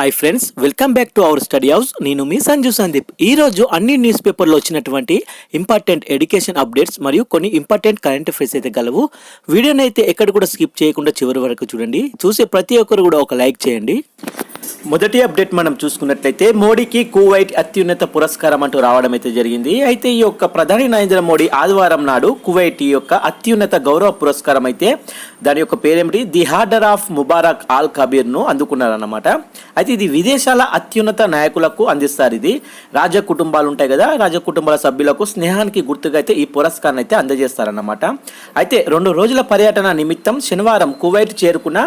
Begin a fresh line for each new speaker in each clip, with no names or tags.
high friends welcome back to our study house నేను మీ సంజు సందీప్ ఈ రోజు అన్ని న్యూస్ పేపర్లో వచ్చినటువంటి ఇంపార్టెంట్ ఎడ్యుకేషన్ అప్డేట్స్ మరియు కొన్ని ఇంపార్టెంట్ కరెంట్ అఫేర్స్ అయితే గలవు వీడియోని అయితే ఎక్కడ కూడా స్కిప్ చేయకుండా చివరి వరకు చూడండి చూసే ప్రతి ఒక్కరు కూడా ఒక లైక్ చేయండి మొదటి అప్డేట్ మనం చూసుకున్నట్లయితే మోడీకి కువైట్ అత్యున్నత పురస్కారం అంటూ రావడం అయితే జరిగింది అయితే ఈ యొక్క ప్రధాని నరేంద్ర మోడీ ఆదివారం నాడు కువైట్ ఈ యొక్క అత్యున్నత గౌరవ పురస్కారం అయితే దాని యొక్క పేరేమిటి the order of Mubarak al కబీర్ను అందుకున్నారన్నమాట అయితే ఇది విదేశాల అత్యున్నత నాయకులకు అందిస్తారు ఇది రాజ కుటుంబాలు ఉంటాయి కదా రాజ కుటుంబాల సభ్యులకు స్నేహానికి గుర్తుగా అయితే ఈ పురస్కారం అయితే అందజేస్తారన్నమాట అయితే రెండు రోజుల పర్యటన నిమిత్తం శనివారం కువైట్ చేరుకున్న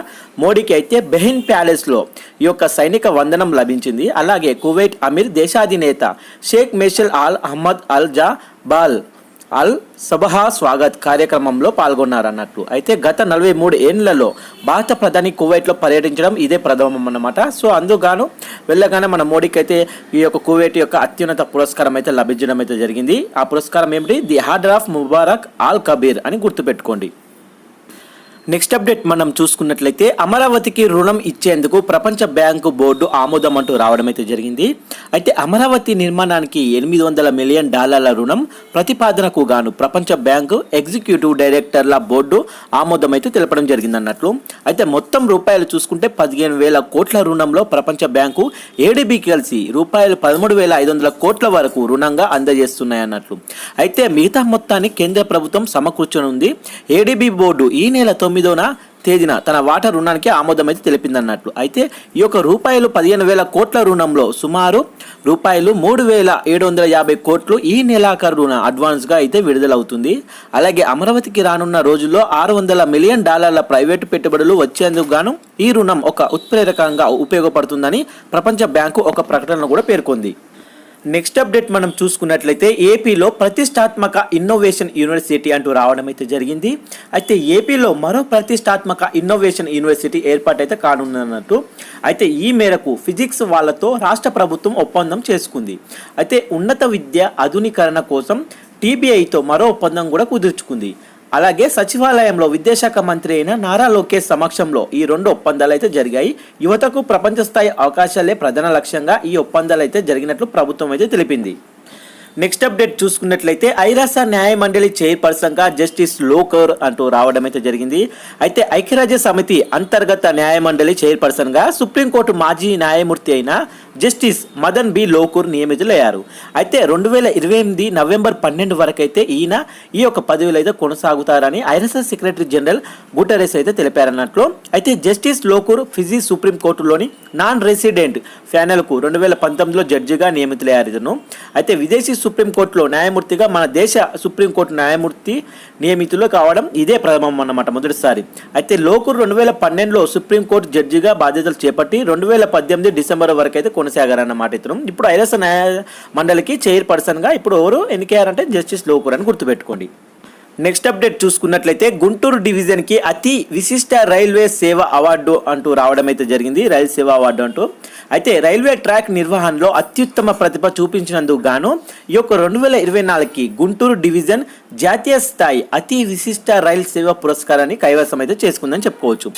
మోడీకి అయితే బెహిన్ ప్యాలెస్లో ఈ యొక్క సైనిక వందనం లభించింది అలాగే కువైట్ అమీర్ దేశాధినేత Sheikh Meshal Al Ahmad Al Jaber అల్ సబహా స్వాగత్ కార్యక్రమంలో పాల్గొన్నారన్నట్టు అయితే గత నలభై మూడు ఏళ్లలో భారత ప్రధాని కువైట్లో పర్యటించడం ఇదే ప్రథమం అన్నమాట సో అందుగాను వెళ్ళగానే మన మోడీకి అయితే ఈ యొక్క కువైట్ యొక్క అత్యున్నత పురస్కారం అయితే లభించడం అయితే జరిగింది ఆ పురస్కారం ఏమిటి the order of Mubarak al Kabir అని గుర్తుపెట్టుకోండి నెక్స్ట్ అప్డేట్ మనం చూసుకున్నట్లయితే అమరావతికి రుణం ఇచ్చేందుకు ప్రపంచ బ్యాంకు బోర్డు ఆమోదం అంటూ రావడం అయితే జరిగింది అయితే అమరావతి నిర్మాణానికి ఎనిమిది వందల మిలియన్ డాలర్ల రుణం ప్రతిపాదనకు గాను ప్రపంచ బ్యాంకు ఎగ్జిక్యూటివ్ డైరెక్టర్ల బోర్డు ఆమోదం అయితే తెలపడం జరిగింది అన్నట్లు అయితే మొత్తం రూపాయలు చూసుకుంటే పదిహేను వేల కోట్ల రుణంలో ప్రపంచ బ్యాంకు ఏడీబీ కలిసి రూపాయలు పదమూడు వేల ఐదు వందల కోట్ల వరకు రుణంగా అందజేస్తున్నాయన్నట్లు అయితే మిగతా మొత్తాన్ని కేంద్ర ప్రభుత్వం సమకూర్చనుంది ఏడీబీ బోర్డు ఈ నెల తొమ్మిది తొమ్మిదోన తేదీన తన వాటా రుణానికి ఆమోదం అయితే తెలిపిందన్నట్లు అయితే ఈ యొక్క రూపాయలు పదిహేను వేల కోట్ల రుణంలో సుమారు రూపాయలు మూడు వేల ఏడు వందల యాభై కోట్లు ఈ నెలాఖరు రుణ అడ్వాన్స్గా అయితే విడుదలవుతుంది అలాగే అమరావతికి రానున్న రోజుల్లో ఆరు వందల మిలియన్ డాలర్ల ప్రైవేటు పెట్టుబడులు వచ్చేందుకు గాను ఈ రుణం ఒక ఉత్ప్రేరకంగా ఉపయోగపడుతుందని ప్రపంచ బ్యాంకు ఒక ప్రకటన కూడా పేర్కొంది నెక్స్ట్ అప్డేట్ మనం చూసుకున్నట్లయితే ఏపీలో ప్రతిష్టాత్మక ఇన్నోవేషన్ యూనివర్సిటీ అంటూ రావడం అయితే జరిగింది అయితే ఏపీలో మరో ప్రతిష్టాత్మక ఇన్నోవేషన్ యూనివర్సిటీ ఏర్పాటైతే కానున్నట్టు అయితే ఈ మేరకు ఫిజిక్స్ వాళ్ళతో రాష్ట్ర ప్రభుత్వం ఒప్పందం చేసుకుంది అయితే ఉన్నత విద్య ఆధునీకరణ కోసం టీబీఐతో మరో ఒప్పందం కూడా కుదుర్చుకుంది అలాగే సచివాలయంలో విదేశాఖ మంత్రి అయిన నారా లోకేష్ సమక్షంలో ఈ రెండు ఒప్పందాలు అయితే జరిగాయి యువతకు ప్రపంచ స్థాయి అవకాశాలే ప్రధాన లక్ష్యంగా ఈ ఒప్పందాలు అయితే జరిగినట్లు ప్రభుత్వం అయితే తెలిపింది నెక్స్ట్ అప్డేట్ చూసుకున్నట్లయితే ఐరాస న్యాయ మండలి చైర్పర్సన్గా జస్టిస్ లోకర్ అంటూ రావడం అయితే జరిగింది అయితే ఐక్యరాజ్య సమితి అంతర్గత న్యాయ మండలి చైర్పర్సన్గా సుప్రీంకోర్టు మాజీ న్యాయమూర్తి అయిన జస్టిస్ మదన్ బి లోకూర్ నియమితులయ్యారు అయితే రెండు వేల ఇరవై ఎనిమిది నవంబర్ పన్నెండు వరకు అయితే ఈయన ఈ యొక్క పదవిలో అయితే కొనసాగుతారని ఐరస సెక్రటరీ జనరల్ గుటరెస్ అయితే తెలిపారన్నట్లు అయితే జస్టిస్ లోకూర్ ఫిజీ సుప్రీంకోర్టులోని నాన్ రెసిడెంట్ ప్యానెల్కు రెండు వేల పంతొమ్మిదిలో జడ్జిగా నియమితులయ్యారు ఇతను అయితే విదేశీ సుప్రీంకోర్టులో న్యాయమూర్తిగా మన దేశ సుప్రీంకోర్టు న్యాయమూర్తి నియమితులు కావడం ఇదే ప్రథమం అన్నమాట మొదటిసారి అయితే లోకూర్ రెండు వేల పన్నెండులో సుప్రీంకోర్టు జడ్జిగా బాధ్యతలు చేపట్టి రెండు వేల పద్దెనిమిది డిసెంబర్ వరకు అయితే కొనసాగారన్నమాట ఇతను ఇప్పుడు ఐరస్ న్యాయ మండలికి చైర్పర్సన్గా ఇప్పుడు ఎవరు ఎన్నికయ్యారంటే జస్టిస్ లోకూర్ అని గుర్తుపెట్టుకోండి నెక్స్ట్ అప్డేట్ చూసుకున్నట్లయితే గుంటూరు డివిజన్కి అతి విశిష్ట రైల్వే సేవ అవార్డు అంటూ రావడం అయితే జరిగింది రైల్ సేవ అవార్డు అంటూ అయితే రైల్వే ట్రాక్ నిర్వహణలో అత్యుత్తమ ప్రతిభ చూపించినందుకు గాను ఈ యొక్క రెండు వేల ఇరవై నాలుగుకి గుంటూరు డివిజన్ జాతీయ స్థాయి అతి విశిష్ట రైల్ సేవ పురస్కారాన్ని కైవసం అయితే చేసుకుందని చెప్పుకోవచ్చు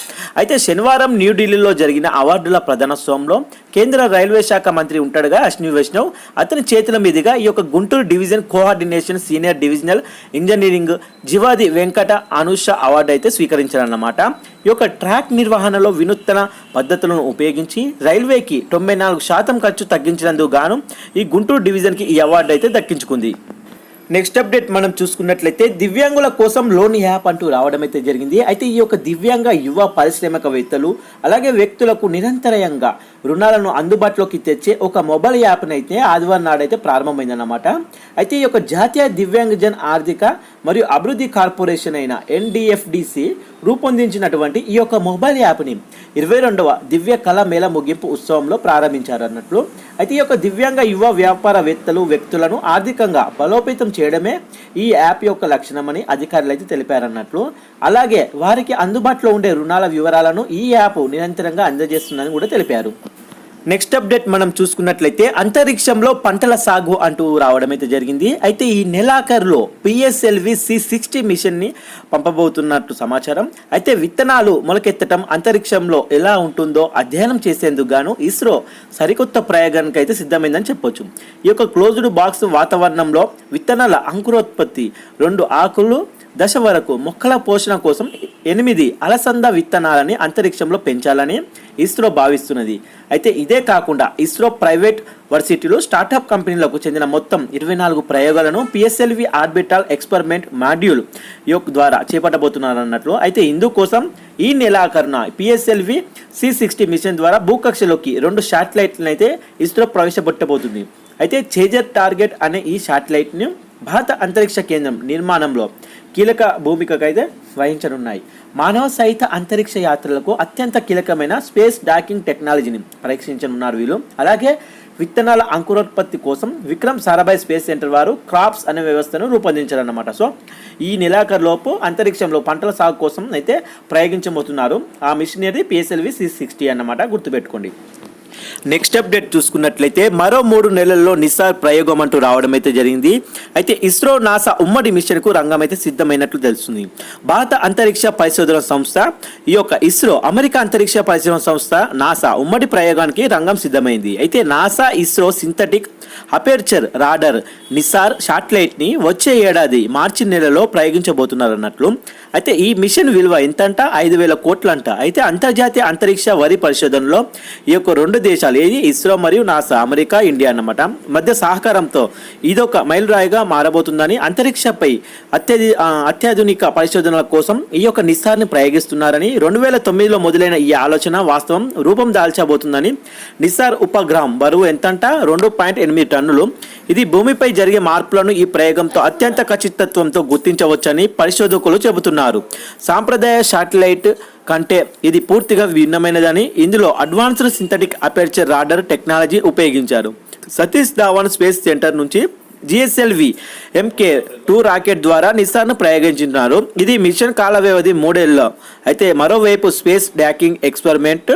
అయితే శనివారం న్యూఢిల్లీలో జరిగిన అవార్డుల ప్రధానోత్సవంలో కేంద్ర రైల్వే శాఖ మంత్రి ఉంటాడుగా అశ్విని వైష్ణవ్ అతని చేతుల మీదుగా ఈ యొక్క Guntur division coordination senior divisional engineering Jivadi Venkata Anusha award అయితే స్వీకరించారన్నమాట ఈ యొక్క ట్రాక్ నిర్వహణలో వినూత్న పద్ధతులను ఉపయోగించి రైల్వేకి తొంభై నాలుగు శాతం ఖర్చు తగ్గించినందుకు గాను ఈ గుంటూరు డివిజన్కి ఈ అవార్డు అయితే దక్కించుకుంది నెక్స్ట్ అప్డేట్ మనం చూసుకున్నట్లయితే దివ్యాంగుల కోసం లోన్ యాప్ అంటూ రావడం అయితే జరిగింది అయితే ఈ యొక్క దివ్యాంగ యువ పారిశ్రామికవేత్తలు అలాగే వ్యక్తులకు నిరంతరంగా రుణాలను అందుబాటులోకి తెచ్చే ఒక మొబైల్ యాప్ను అయితే ఆదివారం నాడైతే ప్రారంభమైందన్నమాట అయితే ఈ యొక్క జాతీయ దివ్యాంగజన్ ఆర్థిక మరియు అభివృద్ధి కార్పొరేషన్ అయిన ఎన్డిఎఫ్డిసి రూపొందించినటువంటి ఈ యొక్క మొబైల్ యాప్ని ఇరవై రెండవ దివ్య కళ మేళ ముగింపు ఉత్సవంలో ప్రారంభించారన్నట్లు అయితే ఈ యొక్క దివ్యాంగ యువ వ్యాపారవేత్తలు వ్యక్తులను ఆర్థికంగా బలోపేతం చేయడమే ఈ యాప్ యొక్క లక్షణమని అధికారులు అయితే తెలిపారన్నట్లు అలాగే వారికి అందుబాటులో ఉండే రుణాల వివరాలను ఈ యాప్ నిరంతరంగా అందజేస్తుందని కూడా తెలిపారు నెక్స్ట్ అప్డేట్ మనం చూసుకున్నట్లయితే అంతరిక్షంలో పంటల సాగు అంటూ రావడం అయితే జరిగింది అయితే ఈ నెలాఖరులో పిఎస్ఎల్వి సి సిక్స్టీ మిషన్ని పంపబోతున్నట్టు సమాచారం అయితే విత్తనాలు మొలకెత్తడం అంతరిక్షంలో ఎలా ఉంటుందో అధ్యయనం చేసేందుకు గాను ఇస్రో సరికొత్త ప్రయోగానికి అయితే సిద్ధమైందని చెప్పొచ్చు ఈ యొక్క క్లోజ్డ్ బాక్స్ వాతావరణంలో విత్తనాల అంకురోత్పత్తి రెండు ఆకులు దశ వరకు మొక్కల పోషణ కోసం ఎనిమిది అలసంద విత్తనాలని అంతరిక్షంలో పెంచాలని ఇస్రో భావిస్తున్నది అయితే ఇదే కాకుండా ఇస్రో ప్రైవేట్ వర్సిటీలో స్టార్టప్ కంపెనీలకు చెందిన మొత్తం ఇరవై నాలుగు ప్రయోగాలను పిఎస్ఎల్వి ఆర్బిటాల్ ఎక్స్పెరిమెంట్ మాడ్యూల్ యొక్క ద్వారా చేపట్టబోతున్నారన్నట్లు అయితే ఇందుకోసం ఈ నెలాఖరున పిఎస్ఎల్వి సి సిక్స్టీ మిషన్ ద్వారా భూకక్షలోకి రెండు శాటిలైట్లను అయితే ఇస్రో ప్రవేశపెట్టబోతుంది అయితే చేజర్ టార్గెట్ అనే ఈ శాటిలైట్ని భారత అంతరిక్ష కేంద్రం నిర్మాణంలో కీలక అయితే వహించనున్నాయి మానవ సహిత అంతరిక్ష యాత్రలకు అత్యంత కీలకమైన స్పేస్ డాకింగ్ టెక్నాలజీని పరీక్షించనున్నారు వీళ్ళు అలాగే విత్తనాల అంకురోత్పత్తి కోసం విక్రమ్ సారాభాయ్ స్పేస్ సెంటర్ వారు క్రాప్స్ అనే వ్యవస్థను రూపొందించారన్నమాట సో ఈ నెలాఖరులోపు అంతరిక్షంలో పంటల సాగు కోసం అయితే ప్రయోగించబోతున్నారు ఆ మిషనరీ పిఎస్ఎల్వి సి సిక్స్టీ అన్నమాట గుర్తుపెట్టుకోండి నెక్స్ట్ అప్డేట్ చూసుకున్నట్లయితే మరో మూడు నెలల్లో నిసార్ ప్రయోగం అంటూ రావడం అయితే జరిగింది అయితే ఇస్రో నాసా ఉమ్మడి మిషన్ కు రంగం అయితే సిద్ధమైనట్లు తెలుస్తుంది భారత అంతరిక్ష పరిశోధన సంస్థ ఈ యొక్క ఇస్రో అమెరికా అంతరిక్ష పరిశోధన సంస్థ నాసా ఉమ్మడి ప్రయోగానికి రంగం సిద్ధమైంది అయితే NASA ISRO synthetic aperture radar NISAR ని వచ్చే ఏడాది మార్చి నెలలో ప్రయోగించబోతున్నారు అన్నట్లు అయితే ఈ మిషన్ విలువ అంట ఐదు వేల కోట్లంట అయితే అంతర్జాతీయ అంతరిక్ష వరి పరిశోధనలో ఈ యొక్క రెండు దేశాలు ఏది ఇస్రో మరియు నాసా అమెరికా ఇండియా అన్నమాట మధ్య సహకారంతో ఇదొక మైలురాయిగా మారబోతుందని అంతరిక్షపై అత్యధి అత్యాధునిక పరిశోధనల కోసం ఈ యొక్క నిస్సార్ని ప్రయోగిస్తున్నారని రెండు వేల తొమ్మిదిలో మొదలైన ఈ ఆలోచన వాస్తవం రూపం దాల్చబోతుందని నిస్సార్ ఉపగ్రహం బరువు ఎంతంట రెండు పాయింట్ ఎనిమిది టన్నులు ఇది భూమిపై జరిగే మార్పులను ఈ ప్రయోగంతో అత్యంత ఖచ్చితత్వంతో గుర్తించవచ్చని పరిశోధకులు చెబుతున్నారు సాంప్రదాయ శాటిలైట్ కంటే ఇది పూర్తిగా భిన్నమైనదని ఇందులో advanced synthetic aperture radar technology ఉపయోగించారు సతీష్ ధావన్ స్పేస్ సెంటర్ నుంచి జిఎస్ఎల్వి ఎంకే టూ రాకెట్ ద్వారా నిస్సాన్ ప్రయోగించినారు ఇది మిషన్ కాల వ్యవధి మూడేళ్ళలో అయితే మరోవైపు స్పేస్ డాకింగ్ ఎక్స్పెరిమెంట్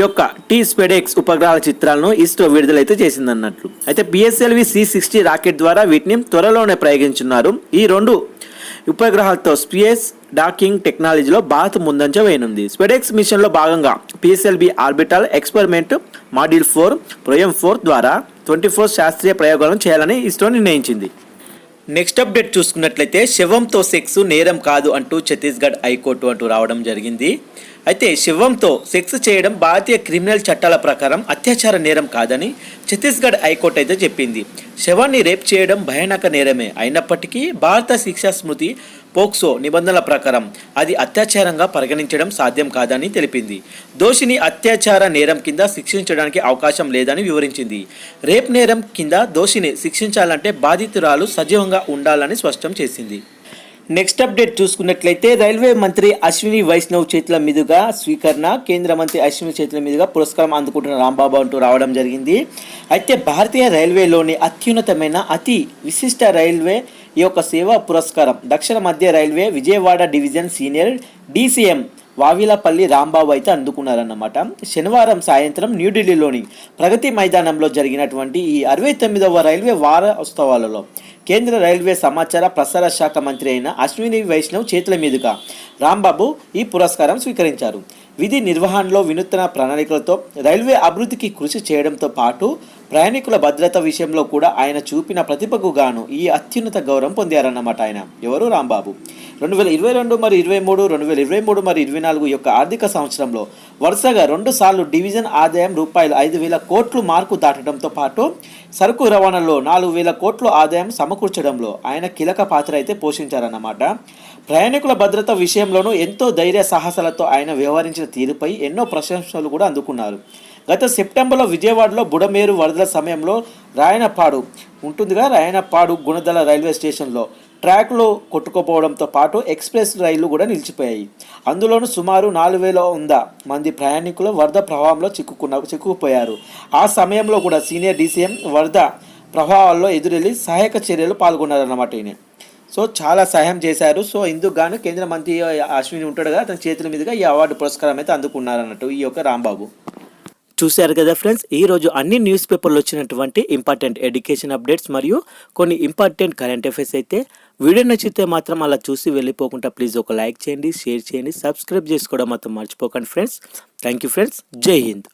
యొక్క టీ స్పెడెక్స్ ఉపగ్రహాల చిత్రాలను ఇస్రో విడుదలైతే చేసిందన్నట్లు అయితే పిఎస్ఎల్వి సి సిక్స్టీ రాకెట్ ద్వారా వీటిని త్వరలోనే ప్రయోగించున్నారు ఈ రెండు ఉపగ్రహాలతో స్పేస్ డాకింగ్ టెక్నాలజీలో భారత్ ముందంజ వేయనుంది స్పెడెక్స్ మిషన్లో భాగంగా PSLV orbital experiment module four POEM four ద్వారా ట్వంటీ ఫోర్ శాస్త్రీయ ప్రయోగాలను చేయాలని ఇస్రో నిర్ణయించింది నెక్స్ట్ అప్డేట్ చూసుకున్నట్లయితే శవంతో సెక్స్ నేరం కాదు అంటూ ఛత్తీస్గఢ్ హైకోర్టు అంటూ రావడం జరిగింది అయితే శివంతో సెక్స్ చేయడం భారతీయ క్రిమినల్ చట్టాల ప్రకారం అత్యాచార నేరం కాదని ఛత్తీస్గఢ్ హైకోర్టు అయితే చెప్పింది శవాన్ని రేప్ చేయడం భయానక నేరమే అయినప్పటికీ భారత శిక్షా స్మృతి పోక్సో నిబంధనల ప్రకారం అది అత్యాచారంగా పరిగణించడం సాధ్యం కాదని తెలిపింది దోషిని అత్యాచార నేరం కింద శిక్షించడానికి అవకాశం లేదని వివరించింది రేప్ నేరం కింద దోషిని శిక్షించాలంటే బాధితురాలు సజీవంగా ఉండాలని స్పష్టం చేసింది నెక్స్ట్ అప్డేట్ చూసుకున్నట్లయితే రైల్వే మంత్రి అశ్విని వైష్ణవ్ చేతుల మీదుగా స్వీకరణ కేంద్ర మంత్రి అశ్విని చేతుల మీదుగా పురస్కారం అందుకుంటున్న రాంబాబు అంటూ రావడం జరిగింది అయితే భారతీయ రైల్వేలోని అత్యున్నతమైన అతి విశిష్ట రైల్వే ఈ యొక్క సేవా పురస్కారం దక్షిణ మధ్య railway Vijayawada division senior DCM Vavilapalli Rambabu అయితే అందుకున్నారన్నమాట శనివారం సాయంత్రం న్యూఢిల్లీలోని ప్రగతి మైదానంలో జరిగినటువంటి ఈ అరవై తొమ్మిదవ రైల్వే వారోత్సవాలలో కేంద్ర రైల్వే సమాచార ప్రసార శాఖ మంత్రి అయిన అశ్విని వైష్ణవ్ చేతుల మీదుగా రాంబాబు ఈ పురస్కారం స్వీకరించారు విధి నిర్వహణలో వినూత్న ప్రణాళికలతో రైల్వే అభివృద్ధికి కృషి చేయడంతో పాటు ప్రయాణికుల భద్రత విషయంలో కూడా ఆయన చూపిన ప్రతిభకు గాను ఈ అత్యున్నత గౌరవం పొందారన్నమాట ఆయన ఎవరు రాంబాబు రెండు వేల ఇరవై రెండు మరి ఇరవై మూడు రెండు వేల ఇరవై మూడు మరి ఇరవై నాలుగు యొక్క ఆర్థిక సంవత్సరంలో వరుసగా రెండు సార్లు డివిజన్ ఆదాయం రూపాయలు ఐదు వేల కోట్లు మార్కు దాటడంతో పాటు సరుకు రవాణాలో నాలుగు వేల కోట్ల ఆదాయం సమకూర్చడంలో ఆయన కీలక పాత్ర అయితే పోషించారన్నమాట ప్రయాణికుల భద్రత విషయంలోనూ ఎంతో ధైర్య సాహసాలతో ఆయన వ్యవహరించిన తీరుపై ఎన్నో ప్రశంసలు కూడా అందుకున్నారు గత సెప్టెంబర్లో విజయవాడలో బుడమేరు వరదల సమయంలో రాయనపాడు ఉంటుందిగా రాయనపాడు గుణదల రైల్వే స్టేషన్లో ట్రాక్లో కొట్టుకుపోవడంతో పాటు ఎక్స్ప్రెస్ రైళ్లు కూడా నిలిచిపోయాయి అందులోనూ సుమారు నాలుగు వేల వంద మంది ప్రయాణికులు వరద ప్రభావంలో చిక్కుకున్న చిక్కుకుపోయారు ఆ సమయంలో కూడా సీనియర్ డీసీఎం వరద ప్రభావాల్లో ఎదురెళ్ళి సహాయక చర్యలు పాల్గొన్నారన్నమాట ఈయన సో చాలా సహాయం చేశారు సో ఇందుకు గాను కేంద్ర మంత్రి అశ్విని ఉంటాడు కదా అతని చేతుల మీదుగా ఈ అవార్డు పురస్కారం అయితే అందుకున్నారు అన్నట్టు ఈ యొక్క రాంబాబు చూశారు కదా ఫ్రెండ్స్ ఈ రోజు అన్ని న్యూస్ పేపర్లు వచ్చినటువంటి ఇంపార్టెంట్ ఎడ్యుకేషన్ అప్డేట్స్ మరియు కొన్ని ఇంపార్టెంట్ కరెంట్ అఫైర్స్ అయితే వీడియో నచ్చితే మాత్రం అలా చూసి వెళ్ళిపోకుండా ప్లీజ్ ఒక లైక్ చేయండి షేర్ చేయండి సబ్స్క్రైబ్ చేసుకోవడం మాత్రం మర్చిపోకండి ఫ్రెండ్స్ థ్యాంక్ యూ ఫ్రెండ్స్ జై హింద్